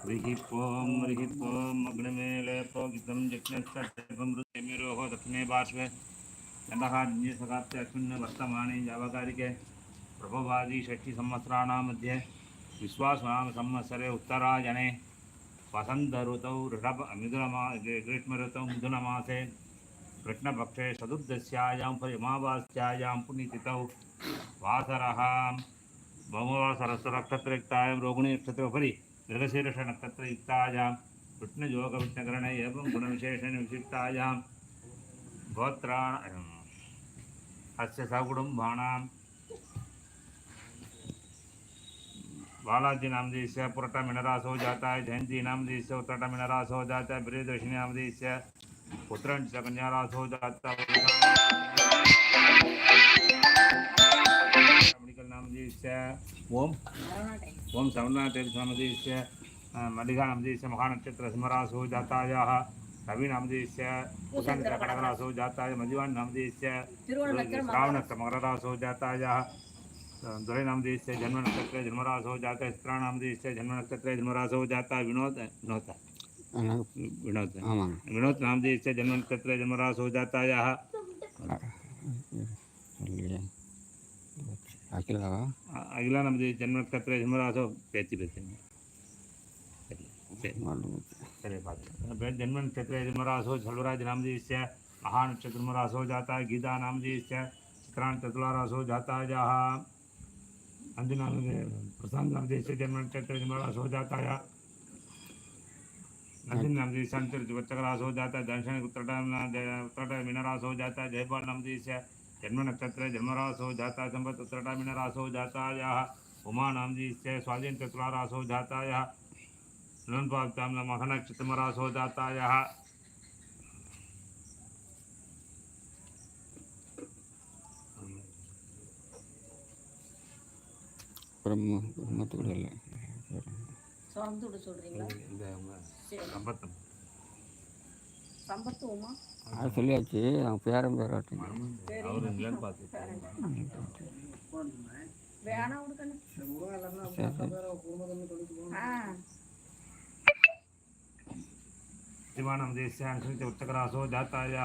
हरिः ॐ हरिः ॐ अग्निमेले दक्षिणे पार्श्वे। सकाप्ते वर्तमाने जावकारिके प्रभवादि षष्टि संवत्सराणां मध्ये विश्वासनाम संवत्सरे उत्तरायणे वसंत ऋतौ ऋषभ मिथुनमा ग्रीष्म ऋतौ मिथुनमासे। कृष्णपक्षे चतुर्दश्यायां परिमावास्यायां पुण्यतिथौ। वासरः भौमवासरस्वनक्षत्रयुक्तायां रोहिणी नक्षत्रोपरि मृगशीर्षनक्षत्रयुक्तायां कृष्णयोगविष्णकरणे एवं गुणविशेषेण विशिष्टायां, गोत्राण अस्य सकुटुम्बानां बालाजी नामदेश्य पुरटा मिनरासो जाता है जयंती नामदेश्य उत्तरटा मिनरासो जाता है प्रियदर्शनी नामदेश्य पुत्र कन्यारासो जाता है ओम। ओम ओम सवर्णाचरितनामदेवीस्य मल्लिकानामदेवीस्य महानक्षत्रसिंहरासो जातायाः रविनामदेवीस्य उषानिद्रकटकरासो जाताय मदिवान्नामदेवीस्य श्रावणक्षमकररासो जातायाः दुरे नामदेवीस्य जन्मनक्षत्रे जन्मरासो जाता चित्राणामदेवीस्य जन्मनक्षत्रे जन्मरासो जाता विनोद। विनोद। विनोद विनोद नामदेवीस्य जन्मनक्षत्रे जन्मरासो जातायाः। අකිලවා අගිලා जन्म ජන්මත් කතර හිමරාසෝ පැති जन्म जन्मन क्षेत्र मरासो छलराज नाम जी से महान क्षेत्र मरासो जाता है गीता नाम जी से चित्राण चतुलारासो जाता है जहाँ अंजना प्रशांत नाम जी से जन्म क्षेत्र मरासो जाता है। नंदिन नाम जी से अंतर बच्चकरास हो जाता है दर्शन उत्तराटा उत्तराटा मीनारास हो जाता है जयपाल नाम जी से जन्म नक्षत्र जन्मरास हो जाता है संपत उत्तरटा मीनरास हो जाता है यह उमा नामदेश स्वाधीन चतुलारास हो जाता है यह नंदपाक्ताम महनक्षत्रमरास हो जाता है यह பிரம்ம பிரம்மத்துக்கூட இல்லை சம்பத்து விட சொல்றீங்களா சம்பத்துமா அது சொல்லியாச்சு நான் பேரம் பேர் శివానం దేశాంశ ఉత్తకరాసో జాతాయా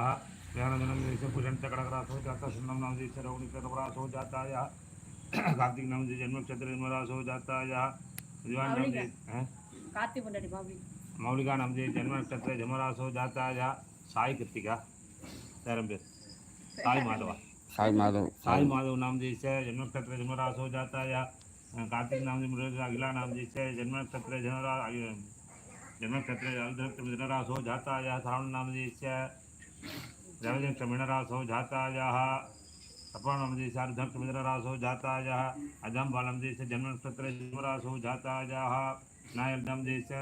గ్రహణజనం దేశ పుషంతకడకరాసో జాత శున్నం నామ దేశ రౌణికరాసో జాతాయా కార్తీక నామ జన్మక్షత్ర జన్మరాసో జాతాయా కార్తీక మౌలిగా నమ్ది जन्म नक्षत्र जमराशो जाता సాయి కృతిక పేరం పేరు సాయి మాధవ సాయి మాధव సాయి మాधव नाम से जन्म नक्षत्र जमराशो जाता है कार्तिक नाम जी मृग अगला नाम जी से जन्म नक्षत्र जनरा जन्म नक्षत्र जनरास हो जाता है श्रावण नाम जैसे रविनक्षत्र मिणरास हो जाता है या नाम जी अर्धनक्षत्र मिणरास हो जाता है या अजम्बा नाम से जन्म नक्षत्र जमराशो जाता है नायल नाम जी से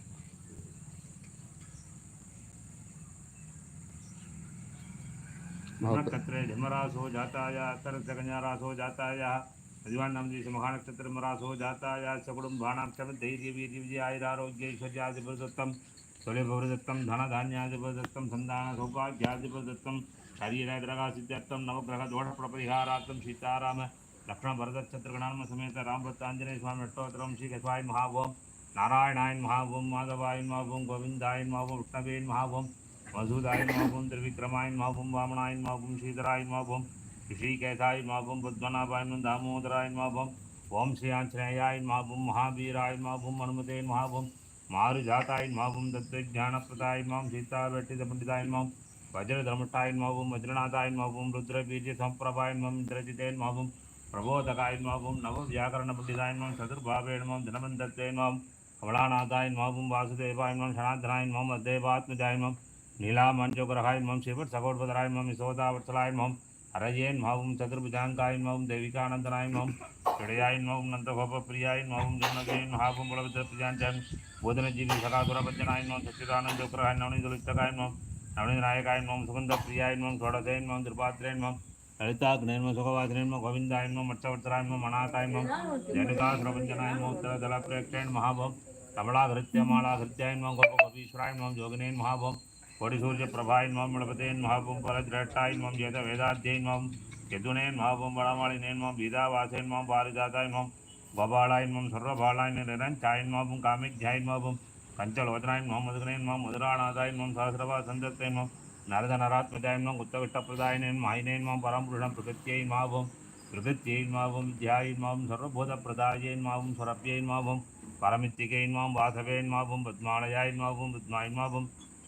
नक्षत्र धर्मरास हो जाता यह तरस कन्यारास हो जाता है यह दिवान नाम देश महानक्षत्र मरास हो जाता है सकुटुम भाणाम चम धैर्य वीर्य विजय आयुरारोग्य ऐश्वर्यादिप्रदत्तम स्वलेभवदत्तम धन धान्यादिप्रदत्तम संधान सौभाग्यादिप्रदत्तम शरीरग्रहासिद्ध्यर्थम नवग्रह दोष प्रपरिहारार्थम सीताराम लक्ष्मण भरत शत्रुघ्नाम समेत राम भक्तांजनेय स्वामी अष्टोत्तरम श्री केशवाय महाभोम नारायणाय महाभोम माधवाय महाभोम गोविंदाय महाभोम विष्णवे महाभोम मधुदाय महाभूम त्रिविक्रमाय महाभूम वामनाय महाभूम श्रीधराय महाभूम ऋषिकेशाय महाभूम पद्मनाभाय दामोदराय महाभूम ओम श्री आंजनेयाय महाभूम महावीराय महाभूम हनुमते महाभूम मारुजाताय महाभूम दत्तज्ञानप्रदाय माँ सीता पंडिताय माँ वज्रधर्मष्टाय महाभूम वज्रनाथाय महाभूम रुद्रबीज संप्रभाय माँ इंद्रजितेन महाभूम प्रबोधकाय महाभूम नव व्याकरण पंडिताय माँ चतुर्भावेण माँ धनमन्दत्ते माँ कमलानाथाय महाभूम वासुदेवाय अद्वैवात्मजाय मम सगोडभद्राय मम यशोदावत्सलाय मम நீலாமஞ்சோகரகாயின் மம் சிவர் சகோட்பதராயின் மம் யசோதாவத்சலாயின் மம் அரஜேன் மாவும் சதுர்புஜாங்காயின் மாவும் தெவிகானந்தனாயின் மம் இடையாயின் மாவும் நந்தகோபப்பிரியாயின் மாவும் ஜோனகையின் மகாபும் புலபத்திர பிரியாஞ்சன் போதனஜீவி சகாதுரபஞ்சனாயின் மாம் சச்சிதானந்த ஜோகரகாயின் நவனிதலித்தகாயின் மாம் நவனிதநாயகாயின் மாம் சுகந்த பிரியாயின் மாம் சோடசையின் மாம் திருபாத்திரேன் மாம் லலிதாக்னேன்ம சுகவாதினேன்ம கோவிந்தாயன்ம மற்றவர்த்தராயன்ம மனாகாயன்மம் ஜனகா பிரபஞ்சனாயன்ம உத்தர ஜலப்பிரேக்ஷேன் மகாபம் கமலாகிருத்தியமாலாகிருத்தியாயன்மம் கோப கோபீஸ்வராயன்மம் ஜோகினேன் மகாபம் கொடிசூரியப்பிரபாயின் மாம் விளபத்தேன் மாபும் பரதிரட்டாயின் மாம் ஜேத வேதாத்தியின் மாம் யதுனேன் மாபும் வடமாளினேன் மாம் கீதாவாசேன் மாம் பாரிஜாதாய் மாம் பபாலாயின் மாம் சர்வபாலாயின் நிரஞ்சாயின் மாபும் காமித்யாயின் மாபும் கஞ்சலோதனாயின் மாம் மதுகனேன் மாம் மதுராநாதாயின் மாம் சஹசிரபா சந்தத்தையின் மாம் நரத நராத்மஜாயின் மாம் குத்தவிட்டப்பிரதாயினேன் மாயினேன் மாம் பரம்புருஷம் பிரகத்தியின் மாபும் பிரகத்தியின் மாவும் தியாயின் மாவும் சர்வபூத பிரதாயின் மாவும் சுரப்பியின் மாவும் பரமித்திகையின் மாவும்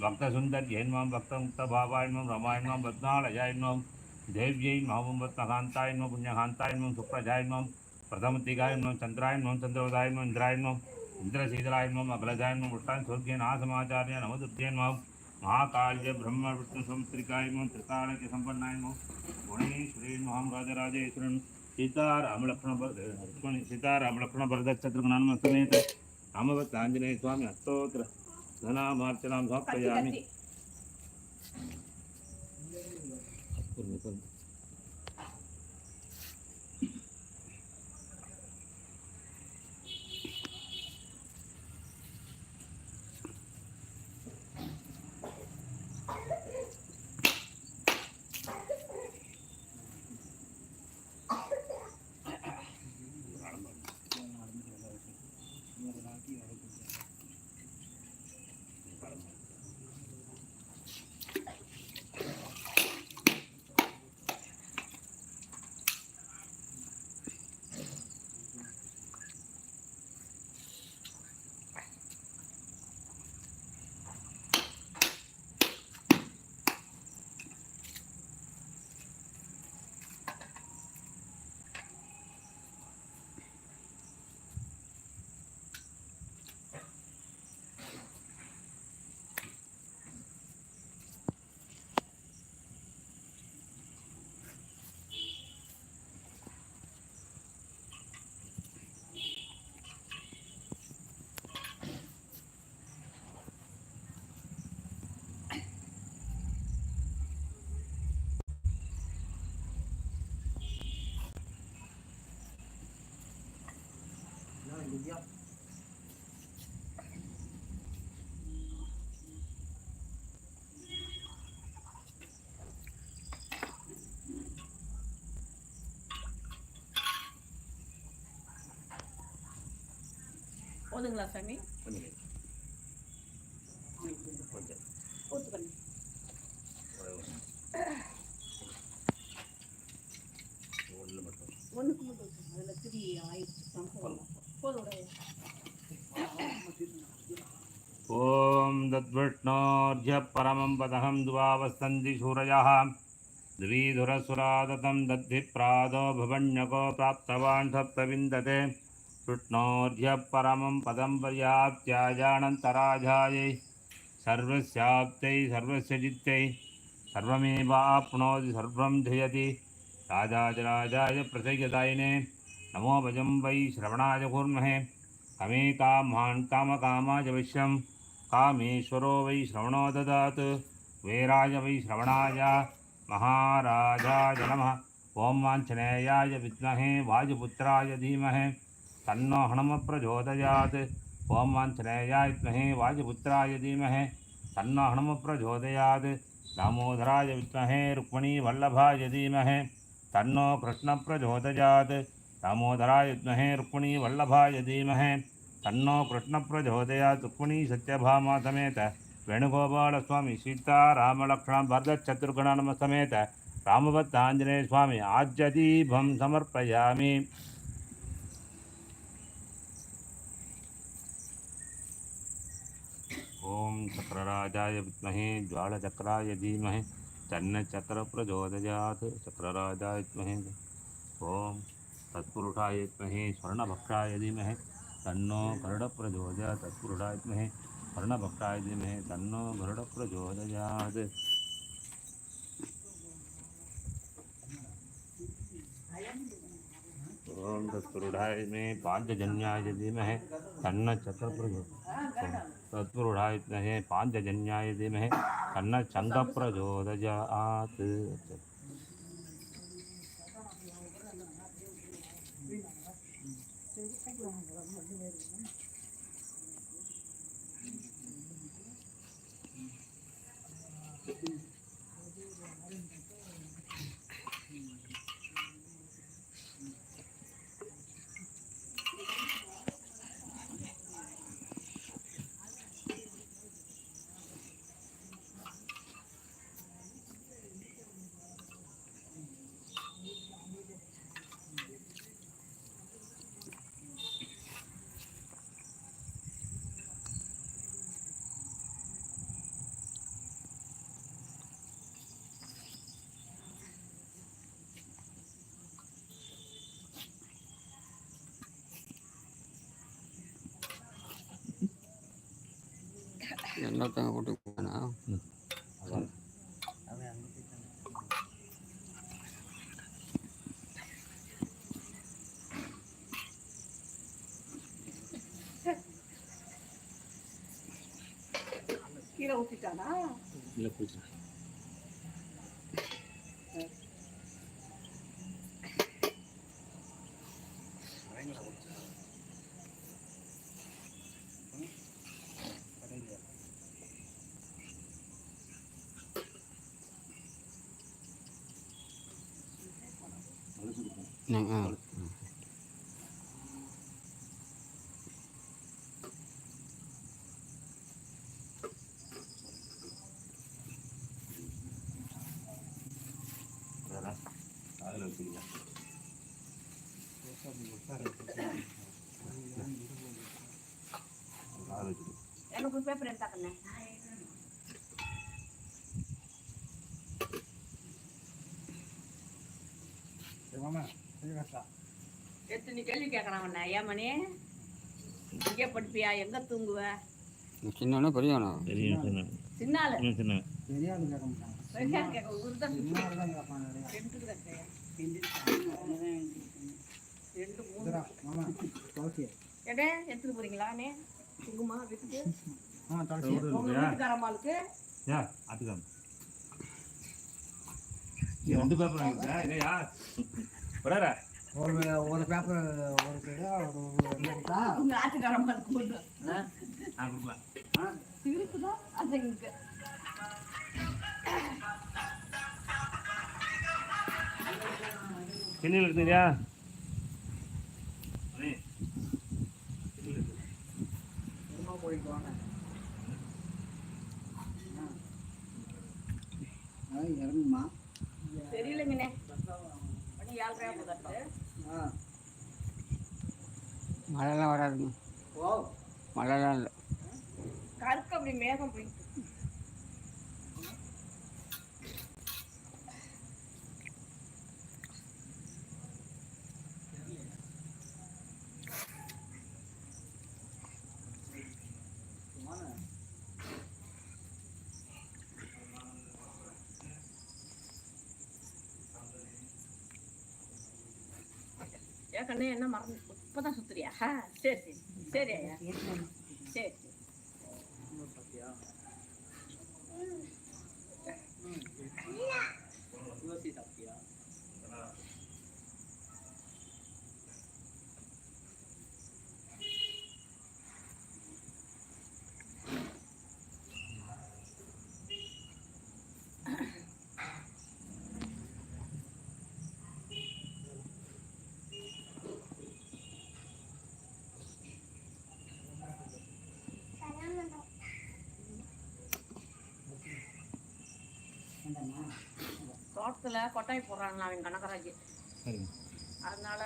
माभं अशोकाय माँ अमृताय माँ दीप्ताय माभं लोकशोकविनाशिनेन माँ धर्मर्याय माँ करुणाय माभं लोकमात्रेण माँ रत्नप्रियेण माँ रत्नहस्ताय माँ पद्माक्ताय माँ भक्तसुन्दर्येन माँ भक्तमुक्तभावाय माँ रमाय माँ पद्मालयाय माँ देव्यै माभं रत्नकान्ताय माँ पुण्यकान्ताय माँ सुप्रजाय माँ प्रथमतिकाय माँ चन्द्राय माँ चन्द्रोदाय माँ इन्द्राय माँ इन्द्रशीतलाय माँ अग्रजाय माँ पुष्टान् स्वर्गेण आसमाचार्य नमदुर्गेन माँ महाकाल्य ब्रह्म विष्णु संस्त्रिकाय माँ त्रिकालज्ञ सम्पन्नाय माँ गुणेश्वरेण माँ राजराजेश्वरन् सीतारामलक्ष्मण लक्ष्मण सीतारामलक्ष्मण भरतशत्रुघ्नान् समेत रामवत् आञ्जनेय स्वामी अस्तोत्र धनामार्चनां समर्पयामि போதுங்களா சாமி ஊத்துக்கண்ணு ஒண்ணுக்கு மட்டும் ஊத்துங்க. அதுல திரி ஆயிடுச்சு போதும் போதும் ॐ तद्विष्णोर्घ्य परमं पदहं द्वावस्तन्ति सूरयः द्विधुरसुरादतं दद्धिप्रादो भवन्यको प्राप्तवान् सप्तविन्दते विष्णोर्घ्य परमं पदं पर्याप्त्याजानन्तराजायै। सर्वस्याप्त्यै, सर्वस्य जित्यै सर्वमेवाप्नोति, सर्वं जयति। राजाजराजाय प्रसयदायिने नमो भजं वै श्रवणाय कमे कामान् कामकामाय वश्यं। कामेश्वरो वै श्रवणो ददात्। वीराय वै श्रवणाय। महाराजाय नमः। ॐ वाञ्छनेयाय विद्महे। वायुपुत्राय धीमहि। तन्नो हणमप्रचोदयात्। ॐ वाञ्छनेयाय विद्महे वायुपुत्राय धीमहि। तन्नो हणमप्रचोदयात्। दामोदराय विद्महे रुक्मिणीवल्लभाय धीमहि। तन्नो कृष्ण कृष्णप्रचोदयात्। दामोदराय विद्महे रुक्मिणीवल्लभाय धीमहि। तन्नो कृष्ण कृष्णप्रचोदयात्। रुक्मिणी सत्यभामा समेत। वेणुगोपालस्वामी सीतारामलक्ष्मण भरतशत्रुघ्नम समेत। स्वामी आज्यदीपं समर्पयामि। ॐ चक्रराजाय विद्महे, ज्वालचक्राय धीमहि तन्न चक्र प्रचोदयात् चक्रराजाय विद्महे। ॐ तत्पुरुषाय विद्महे स्वर्णभक्षाय धीमहि, तन्नो गरुडप्रचोदयात्, तत्पुरुषाय विद्महे स्वर्णभक्षाय धीमहि, तन्नो गरुडप्रचोदयात्। ॐ तत्पुरुषाय मे पाञ्चजन्याय धीमहि तन्न चक्रप्रचो तत्पुरुषाय विद्महे पाञ्चजन्याय कन्न எல்லாத்தையும் போட்டுக்கோண்ணா கீழே ஊற்றிட்டானா இல்லை போயிட்டு nang out Ano kung pa-prenta? Mama. எத்தனை கேள்வி கேட்கறான் உன்னை ஐயா மணி எங்கே படிப்பியா? எங்கே தூங்குவ? சின்னவனா பெரியவனா? சின்னால எடுத்துட்டு போறீங்களா நீ குங்குமா வீட்டுக்கு? போறாரா ஒரு ஒரு பேப்பர் ஒரு பேடு உங்க ஆட்டுக்காரமா இருக்கும் இருக்குதான் அது இங்கே கிளியில் இருக்குதுயா தெரியலங்கண்ணே. மழைலாம் வராதுங்க. மழைலாம் இல்லை. கருக்கு அப்படி மேகம் போயிட்டு கண்ணே என்ன மறந்து இப்பதான் சுத்துறியா? சரி சரி. சரி ஐயா. சரி. தோட்டத்துல கொட்டாய் போடுறாங்களா அவன் கனகராஜ். அதனால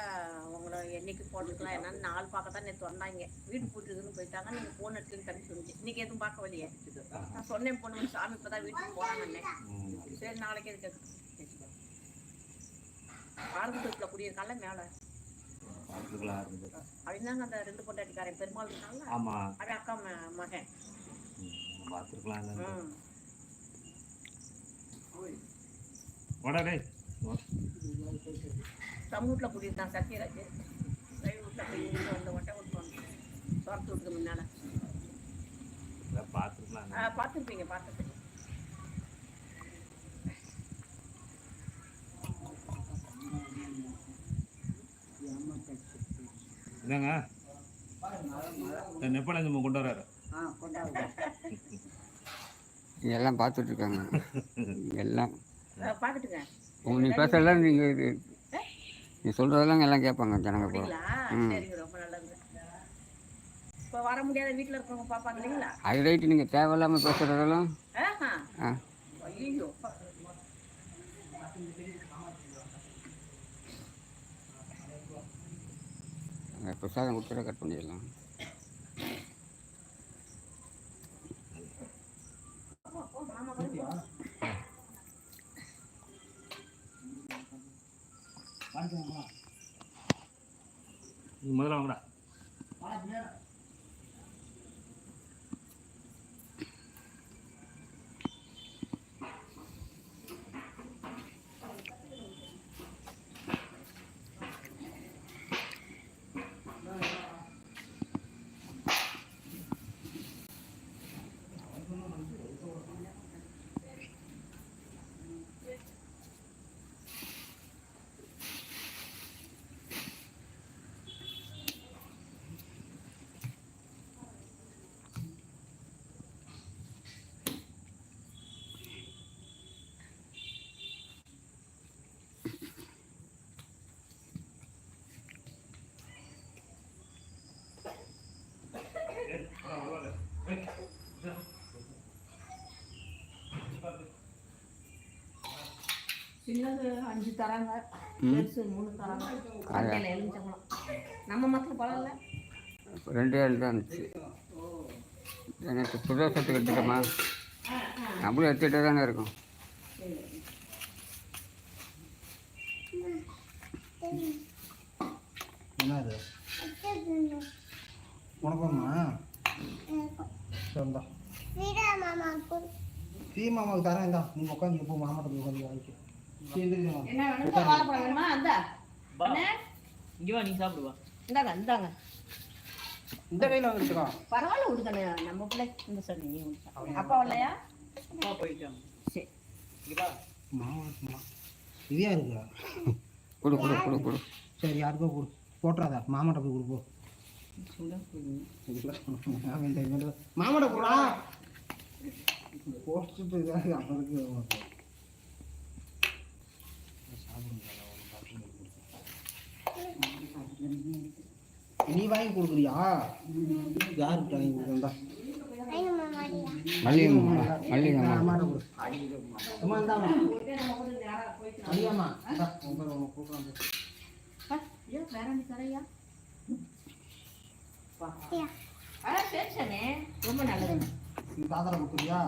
உங்களை என்னைக்கு போட்டுக்கலாம் என்னன்னு நாள் பார்க்க தான் நேற்று வந்தாங்க. வீடு பூட்டுக்குன்னு போயிட்டாங்க நீங்கள் ஃபோன் எடுத்துன்னு தம்பி சொல்லிச்சு இன்னைக்கு எதுவும் பார்க்க வழியே நான் சொன்னேன் பொண்ணு சாமி இப்போ தான் வீட்டுக்கு போகிறாங்கண்ணே சரி நாளைக்கு எதுக்கு வீட்டில் குடியிருக்கான்ல மேலே. அப்படின்னாங்க அந்த ரெண்டு பொண்டாட்டிக்காரன்? பெருமாள் ஆமாம் அவன் அக்கா ம- மகன். பார்த்துருக்கலாம் வாடா டேய். தம் வீட்டில் கூட்டியிருந்தான் சத்யராஜ் ரயில் வீட்டில் போய் அந்த ஒட்டை விட்டுருவாங்க துரத்து விட்டுக்கு முன்னால். பார்த்துருக்கலாம் பார்த்துருப்பீங்க பார்த்துருப்பீங்க. என்னங்க? நெப்பலஞ்சம் கொண்டு வராரு. இதெல்லாம் பார்த்துட்ருக்காங்க எல்லாம் உங்க நீ பேசுறதெல்லாம் நீங்கள் இது நீ சொல்கிறதெல்லாம் எல்லாம் கேட்பாங்க ஜனங்க நல்லது. இப்போ வர முடியாத வீட்டில் இருக்கவங்க பார்ப்பாங்க இல்லைங்களா? அது ரைட்டு நீங்கள் தேவையில்லாமல் பேசுகிறதெல்லாம் ஆ. பிரசாதம் கொடுத்துட கட் பண்ணிடலாம். நீ முதல்ல வாங்கடா. சின்னது அஞ்சு தராங்க. பெருசு மூணு தராங்க. கடையில் எலுமிச்சம்பழம் நம்ம மற்ற பழம் இல்லை ரெண்டே ரெண்டு தான் இருந்துச்சு. எனக்கு சுதேசத்துக்கு எடுத்துட்டோமா நம்மளும் எடுத்துகிட்டே தானே இருக்கும். என்ன இது உனக்கு ஒன்றுமா சரிந்தா சீ மாமாவுக்கு தரேன் இந்தா. நீ உட்காந்து போ மாமாட்ட போய் உட்காந்து வாங்கிக்க. என்ன வேணும் வாழைப்பழம் வேணுமா? இந்தா. அண்ணே, இங்க வா நீ சாப்பிடுவா இந்தாங்க இந்தாங்க. இந்த கையில் பரவாயில்ல விடுக்கண்ணே நம்ம பிள்ளை இந்த சரி நீ. அப்பா அப்பா போயிட்டாங்க சரி. இருக்குமா? இதே கொடு கொடு கொடு கொடு. சரி யாருக்கோ கொடு. போட்டுறாதா. மாமாட்ட போய் கொடுப்போ. மாமாட்ட போடா போட்டுட்டு அவருக்கு. நீ வாங்கி கொடுக்குறியா? யாருக்கு வாங்கி கொடுக்குறா? மல்லிகம்மா மல்லிகம்மா. ரொம்ப நல்லது நீ தாத்தால கொடுக்குறியா